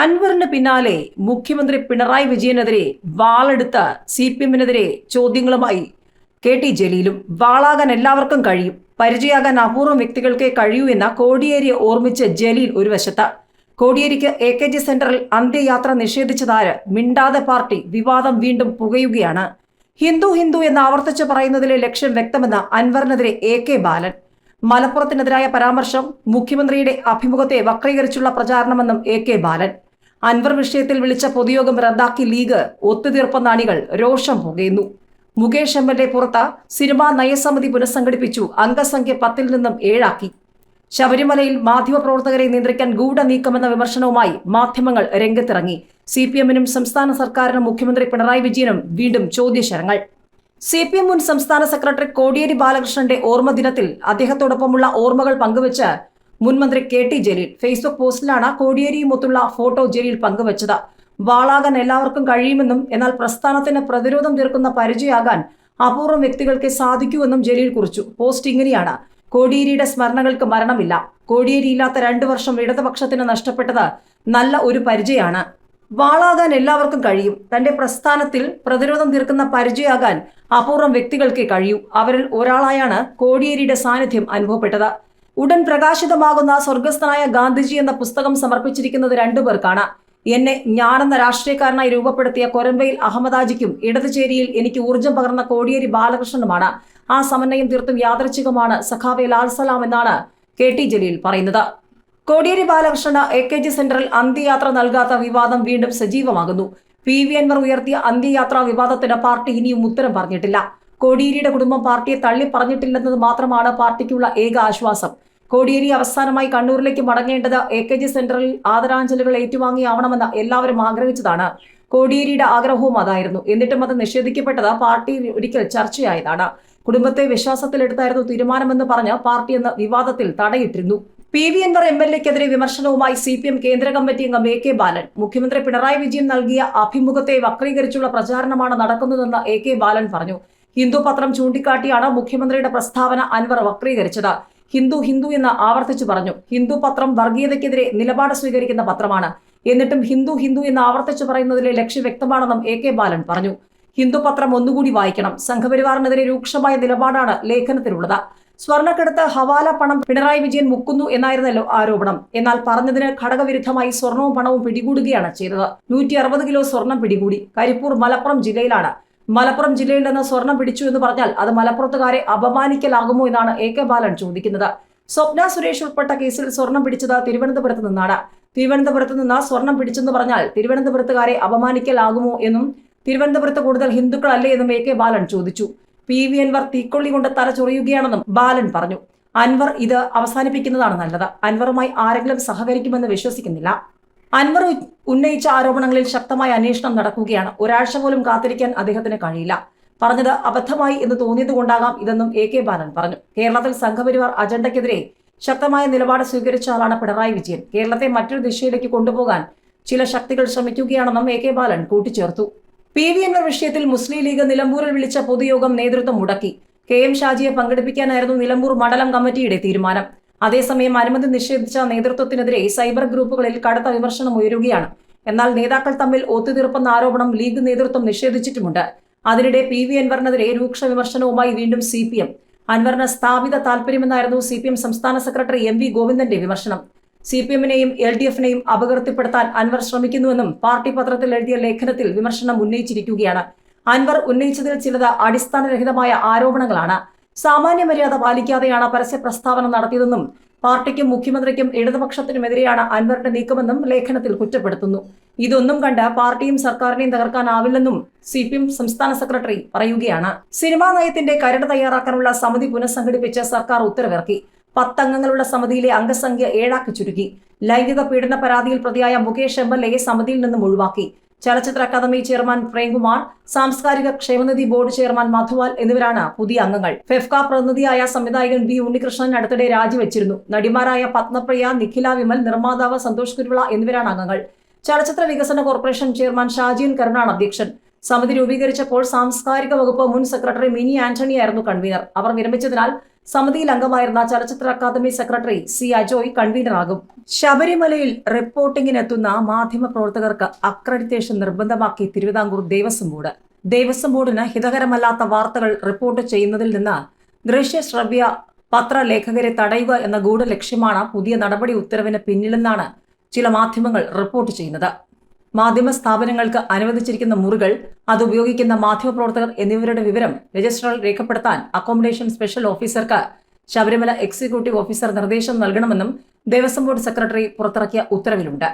അൻവറിന് പിന്നാലെ മുഖ്യമന്ത്രി പിണറായി വിജയനെതിരെ വാളെടുത്ത സി പി എമ്മിനെതിരെ ചോദ്യങ്ങളുമായി കെ ടി ജലീലും വാളാകാൻ എല്ലാവർക്കും കഴിയും പരിചയാകാൻ അപൂർവം വ്യക്തികൾക്കേ കഴിയൂ എന്ന കോടിയേരിയെ ഓർമ്മിച്ച് ജലീൽ ഒരു വശത്ത്. കോടിയേരിക്ക് എ കെ ജി സെന്ററിൽ അന്ത്യയാത്ര നിഷേധിച്ചതാര് മിണ്ടാതെ പാർട്ടി വിവാദം വീണ്ടും പുകയുകയാണ്. ഹിന്ദു ഹിന്ദു എന്ന് ആവർത്തിച്ച് പറയുന്നതിലെ ലക്ഷ്യം വ്യക്തമെന്ന അൻവറിനെതിരെ എ കെ ബാലൻ. മലപ്പുറത്തിനെതിരായ പരാമർശം മുഖ്യമന്ത്രിയുടെ അഭിമുഖത്തെ വക്രീകരിച്ചുള്ള പ്രചാരണമെന്നും എ കെ ബാലൻ. അൻവർ വിഷയത്തിൽ വിളിച്ച പൊതുയോഗം റദ്ദാക്കി ലീഗ് ഒത്തുതീർപ്പെന്നാണികൾ രോഷം പുകയുന്നു. മുകേഷ് എം എൽ എ പുറത്ത് സിനിമാ നയസമിതി പുനഃസംഘടിപ്പിച്ചു അംഗസംഖ്യ പത്തിൽ നിന്നും ഏഴാക്കി. ശബരിമലയിൽ മാധ്യമപ്രവർത്തകരെ നിയന്ത്രിക്കാൻ ഗൂഢ നീക്കമെന്ന വിമർശനവുമായി മാധ്യമങ്ങൾ രംഗത്തിറങ്ങി. സി പി എമ്മിനും സംസ്ഥാന സർക്കാരിനും മുഖ്യമന്ത്രി പിണറായി വിജയനും വീണ്ടും ചോദ്യശരങ്ങൾ. സി പി എം മുൻ സംസ്ഥാന സെക്രട്ടറി കോടിയേരി ബാലകൃഷ്ണന്റെ ഓർമ്മ ദിനത്തിൽ അദ്ദേഹത്തോടൊപ്പമുള്ള ഓർമ്മകൾ പങ്കുവച്ച് മുൻമന്ത്രി കെ ടി ജലീൽ. ഫേസ്ബുക്ക് പോസ്റ്റിലാണ് കോടിയേരിയുമൊത്തുള്ള ഫോട്ടോ ജലീൽ പങ്കുവച്ചത്. വാളാകാൻ എല്ലാവർക്കും കഴിയുമെന്നും എന്നാൽ പ്രസ്ഥാനത്തിന് പ്രതിരോധം തീർക്കുന്ന പരിചയാകാൻ അപൂർവം വ്യക്തികൾക്ക് സാധിക്കൂവെന്നും ജലീൽ കുറിച്ചു. പോസ്റ്റ് ഇങ്ങനെയാണ്. കോടിയേരിയുടെ സ്മരണകൾക്ക് മരണമില്ല. കോടിയേരി ഇല്ലാത്ത രണ്ടു വർഷം ഇടതുപക്ഷത്തിന് നഷ്ടപ്പെട്ടത് നല്ല ഒരു പരിചയമാണ് വാളാകാൻ എല്ലാവർക്കും കഴിയും. തന്റെ പ്രസ്ഥാനത്തിൽ പ്രതിരോധം തീർക്കുന്ന പരിചയാകാൻ അപൂർവം വ്യക്തികൾക്ക് കഴിയൂ. അവരിൽ ഒരാളായാണ് കോടിയേരിയുടെ സാന്നിധ്യം അനുഭവപ്പെട്ടത്. ഉടൻ പ്രകാശിതമാകുന്ന സ്വർഗസ്ഥനായ ഗാന്ധിജി എന്ന പുസ്തകം സമർപ്പിച്ചിരിക്കുന്നത് രണ്ടുപേർക്കാണ് എന്നെ ഞാനെന്ന രാഷ്ട്രീയക്കാരനായി രൂപപ്പെടുത്തിയ കൊരമ്പയിൽ അഹമ്മദാജിക്കും ഇടതുചേരിയിൽ എനിക്ക് ഊർജം പകർന്ന കോടിയേരി ബാലകൃഷ്ണനുമാണ്. ആ സമന്വയം തീർത്തും യാദർച്ഛികമാണ് സഖാവെ ലാൽ സലാം എന്നാണ് കെ ടി ജലീൽ പറയുന്നത്. കോടിയേരി ബാലകൃഷ്ണന് എ കെ ജി സെന്ററിൽ അന്ത്യയാത്ര നൽകാത്ത വിവാദം വീണ്ടും സജീവമാകുന്നു. പി വി അൻവർ ഉയർത്തിയ അന്ത്യയാത്രാ വിവാദത്തിന് പാർട്ടി ഇനിയും ഉത്തരം പറഞ്ഞിട്ടില്ല. കോടിയേരിയുടെ കുടുംബം പാർട്ടിയെ തള്ളി പറഞ്ഞിട്ടില്ലെന്നത് മാത്രമാണ് പാർട്ടിക്കുള്ള ഏക ആശ്വാസം. കോടിയേരി അവസാനമായി കണ്ണൂരിലേക്ക് മടങ്ങേണ്ടത് എ കെ ജി സെന്ററിൽ ആദരാഞ്ജലികൾ ഏറ്റുവാങ്ങിയാവണമെന്ന് എല്ലാവരും ആഗ്രഹിച്ചതാണ്. കോടിയേരിയുടെ ആഗ്രഹവും അതായിരുന്നു. എന്നിട്ടും അത് നിഷേധിക്കപ്പെട്ടത് പാർട്ടിയിൽ ഒരിക്കൽ ചർച്ചയായതാണ്. കുടുംബത്തെ വിശ്വാസത്തിലെടുത്തായിരുന്നു തീരുമാനമെന്ന് പറഞ്ഞ് പാർട്ടി എന്ന വിവാദത്തിൽ തടയിട്ടിരുന്നു. P V Anvar M L എക്കെതിരെ വിമർശനവുമായി സി പി എം കേന്ദ്ര കമ്മിറ്റി അംഗം എ കെ ബാലൻ മുഖ്യമന്ത്രി പിണറായി വിജയൻ നൽകിയ അഭിമുഖത്തെ വക്രീകരിച്ചുള്ള പ്രചാരണമാണ് നടക്കുന്നതെന്ന് എ കെ ബാലൻ പറഞ്ഞു. ഹിന്ദു പത്രം ചൂണ്ടിക്കാട്ടിയാണ് മുഖ്യമന്ത്രിയുടെ പ്രസ്താവന അൻവർ വക്രീകരിച്ചത്. ഹിന്ദു ഹിന്ദു എന്ന് ആവർത്തിച്ചു പറഞ്ഞു. ഹിന്ദു പത്രം വർഗീയതയ്ക്കെതിരെ നിലപാട് സ്വീകരിക്കുന്ന പത്രമാണ്. എന്നിട്ടും ഹിന്ദു ഹിന്ദു എന്ന് ആവർത്തിച്ചു പറയുന്നതിലെ ലക്ഷ്യം വ്യക്തമാണെന്നും എ കെ ബാലൻ പറഞ്ഞു. ഹിന്ദു പത്രം ഒന്നുകൂടി വായിക്കണം. സംഘപരിവാറിനെതിരെ രൂക്ഷമായ നിലപാടാണ് ലേഖനത്തിലുള്ളത്. സ്വർണക്കെടുത്ത് ഹവാല പണം പിണറായി വിജയൻ മുക്കുന്നു എന്നായിരുന്നല്ലോ ആരോപണം. എന്നാൽ പറഞ്ഞതിന് ഘടകവിരുദ്ധമായി സ്വർണവും പണവും പിടികൂടുകയാണ് ചെയ്തത്. നൂറ്റി അറുപത് കിലോ സ്വർണം പിടികൂടി. കരിപ്പൂർ മലപ്പുറം ജില്ലയിലാണ് മലപ്പുറം ജില്ലയിൽ നിന്ന് സ്വർണം പിടിച്ചു എന്ന് പറഞ്ഞാൽ അത് മലപ്പുറത്തുകാരെ അപമാനിക്കലാകുമോ എന്നാണ് എ കെ ബാലൻ ചോദിക്കുന്നത്. സ്വപ്ന സുരേഷ് ഉൾപ്പെട്ട കേസിൽ സ്വർണം പിടിച്ചത് തിരുവനന്തപുരത്ത് നിന്നാണ്. തിരുവനന്തപുരത്ത് നിന്ന് സ്വർണം പിടിച്ചെന്ന് പറഞ്ഞാൽ തിരുവനന്തപുരത്തുകാരെ അപമാനിക്കലാകുമോ എന്നും തിരുവനന്തപുരത്ത് കൂടുതൽ ഹിന്ദുക്കളല്ലേ എന്നും എ കെ ബാലൻ ചോദിച്ചു. പി വി അൻവർ തീക്കൊള്ളി കൊണ്ട് തല ചൊറിയുകയാണെന്നും ബാലൻ പറഞ്ഞു. അൻവർ ഇത് അവസാനിപ്പിക്കുന്നതാണ് നല്ലത്. അൻവറുമായി ആരെങ്കിലും സഹകരിക്കുമെന്ന് വിശ്വസിക്കുന്നില്ല. അൻവർ ഉന്നയിച്ച ആരോപണങ്ങളിൽ ശക്തമായ അന്വേഷണം നടക്കുകയാണ്. ഒരാഴ്ച പോലും കാത്തിരിക്കാൻ അദ്ദേഹത്തിന് കഴിയില്ല. പറഞ്ഞത് അബദ്ധമായി എന്ന് തോന്നിയതുകൊണ്ടാകാം ഇതെന്നും എ കെ ബാലൻ പറഞ്ഞു. കേരളത്തിൽ സംഘപരിവാർ അജണ്ടയ്ക്കെതിരെ ശക്തമായ നിലപാട് സ്വീകരിച്ച ആളാണ് പിണറായി വിജയൻ. കേരളത്തെ മറ്റൊരു ദിശയിലേക്ക് കൊണ്ടുപോകാൻ ചില ശക്തികൾ ശ്രമിക്കുകയാണെന്നും എ കെ ബാലൻ കൂട്ടിച്ചേർത്തു. പി വി എൻ വിഷയത്തിൽ മുസ്ലിം ലീഗ് നിലമ്പൂരിൽ വിളിച്ച പൊതുയോഗം നേതൃത്വം മുടക്കി. കെ എം ഷാജിയെ പങ്കെടുപ്പിക്കാനായിരുന്നു നിലമ്പൂർ മണ്ഡലം കമ്മിറ്റിയുടെ തീരുമാനം. അതേസമയം അനുമതി നിഷേധിച്ച നേതൃത്വത്തിനെതിരെ സൈബർ ഗ്രൂപ്പുകളിൽ കടുത്ത വിമർശനം ഉയരുകയാണ്. എന്നാൽ നേതാക്കൾ തമ്മിൽ ഒത്തുതീർപ്പെന്ന ആരോപണം ലീഗ് നേതൃത്വം നിഷേധിച്ചിട്ടുമുണ്ട്. അതിനിടെ പി വി അൻവറിനെതിരെ രൂക്ഷ വിമർശനവുമായി വീണ്ടും സി പി എം. അൻവറിന് സ്ഥാപിത താൽപര്യമെന്നായിരുന്നു സി പി എം സംസ്ഥാന സെക്രട്ടറി എം വി ഗോവിന്ദന്റെ വിമർശനം. സി പി എമ്മിനെയും എൽ ഡി എഫിനെയും അപകീർത്തിപ്പെടുത്താൻ അൻവർ ശ്രമിക്കുന്നുവെന്നും പാർട്ടി പത്രത്തിൽ എഴുതിയ ലേഖനത്തിൽ വിമർശനം ഉന്നയിച്ചിരിക്കുകയാണ്. അൻവർ ഉന്നയിച്ചതിൽ ചിലത് അടിസ്ഥാനരഹിതമായ ആരോപണങ്ങളാണ്. സാമാന്യ മര്യാദ പാലിക്കാതെയാണ് പരസ്യ പ്രസ്താവന നടത്തിയതെന്നും പാർട്ടിക്കും മുഖ്യമന്ത്രിക്കും ഇടതുപക്ഷത്തിനുമെതിരെയാണ് അൻവറിന്റെ നീക്കമെന്നും ലേഖനത്തിൽ കുറ്റപ്പെടുത്തുന്നു. ഇതൊന്നും കണ്ട് പാർട്ടിയും സർക്കാരിനെയും തകർക്കാനാവില്ലെന്നും സി പി എം സംസ്ഥാന സെക്രട്ടറി പറയുകയാണ്. സിനിമാ നയത്തിന്റെ കരട് തയ്യാറാക്കാനുള്ള സമിതി പുനഃസംഘടിപ്പിച്ച് സർക്കാർ ഉത്തരവിറക്കി. പത്തംഗങ്ങളുള്ള സമിതിയിലെ അംഗസംഖ്യ ഏഴാക്കി ചുരുക്കി. ലൈംഗിക പീഡന പരാതിയിൽ പ്രതിയായ മുകേഷ് എം എൽ എയെ സമിതിയിൽ നിന്നും ഒഴിവാക്കി. ചലച്ചിത്ര അക്കാദമി ചെയർമാൻ പ്രേംകുമാർ സാംസ്കാരിക ക്ഷേമനിധി ബോർഡ് ചെയർമാൻ മധുവാൽ എന്നിവരാണ് പുതിയ അംഗങ്ങൾ. ഫെഫ്ക പ്രതിനിധിയായ സംവിധായകൻ വി ഉണ്ണികൃഷ്ണൻ അടുത്തിടെ രാജിവെച്ചിരുന്നു. നടിമാരായ പത്മപ്രിയ നിഖില വിമൽ നിർമ്മാതാവ് സന്തോഷ് കുരുവിള എന്നിവരാണ് അംഗങ്ങൾ. ചലച്ചിത്ര വികസന കോർപ്പറേഷൻ ചെയർമാൻ ഷാജിയൻ കരുണാണ് അധ്യക്ഷൻ. സമിതി രൂപീകരിച്ചപ്പോൾ സാംസ്കാരിക വകുപ്പ് മുൻ സെക്രട്ടറി മിനി ആന്റണി ആയിരുന്നു കൺവീനർ. അവർ വിരമിച്ചതിനാൽ സമിതിയിൽ അംഗമായിരുന്ന ചലച്ചിത്ര അക്കാദമി സെക്രട്ടറി സി അജോയ് കൺവീനറാകും. ശബരിമലയിൽ റിപ്പോർട്ടിങ്ങിനെത്തുന്ന മാധ്യമ പ്രവർത്തകർക്ക് അക്രഡിറ്റേഷൻ നിർബന്ധമാക്കി തിരുവിതാംകൂർ ദേവസ്വം ബോർഡ്. ദേവസ്വം ബോർഡിന് ഹിതകരമല്ലാത്ത വാർത്തകൾ റിപ്പോർട്ട് ചെയ്യുന്നതിൽ നിന്ന് ദൃശ്യ ശ്രവ്യ പത്രലേഖകരെ തടയുക എന്ന ഗൂഢലക്ഷ്യമാണ് പുതിയ നടപടി ഉത്തരവിന് പിന്നിലെന്നാണ് ചില മാധ്യമങ്ങൾ റിപ്പോർട്ട് ചെയ്യുന്നത്. മാധ്യമ സ്ഥാപനങ്ങൾക്ക് അനുവദിച്ചിരിക്കുന്ന മുറികൾ അത് ഉപയോഗിക്കുന്ന മാധ്യമപ്രവർത്തകർ എന്നിവരുടെ വിവരം രജിസ്റ്ററിൽ രേഖപ്പെടുത്താൻ അക്കോമഡേഷൻ സ്പെഷ്യൽ ഓഫീസർക്ക് ശബരിമല എക്സിക്യൂട്ടീവ് ഓഫീസർ നിർദ്ദേശം നൽകണമെന്നും ദേവസ്വം ബോർഡ് സെക്രട്ടറി പുറത്തിറക്കിയ ഉത്തരവിലുണ്ട്.